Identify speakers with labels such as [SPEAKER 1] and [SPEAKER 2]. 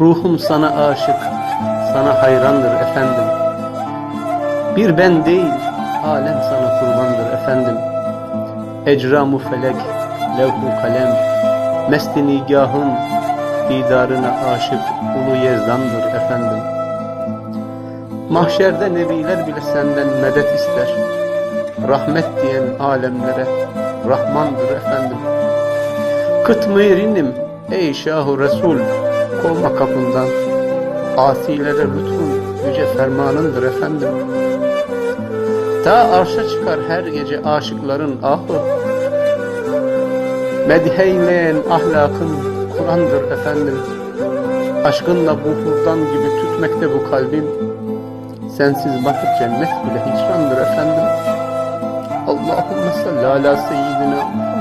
[SPEAKER 1] Ruhum sana aşık, sana hayrandır efendim. Bir ben değil, alem sana kurbandır efendim. Ecramu felek, levhu kalem, mesti nigahın, didarına aşık ulu yezdandır efendim. Mahşerde nebiler bile senden medet ister. Rahmet diyen alemlere Rahmandır efendim. Kıtmirinim ey şahu Resul, kovma kapından. Asilere lütfun yüce fermanındır efendim. Ta arşa çıkar her gece aşıkların ahı. Medheyleyen ahlakın Kur'an'dır efendim. Aşkınla buhurdan gibi tütmekte bu kalbim. Sensiz bakıp cennet bile hicrandır efendim. Allahümme salli ala seyyidina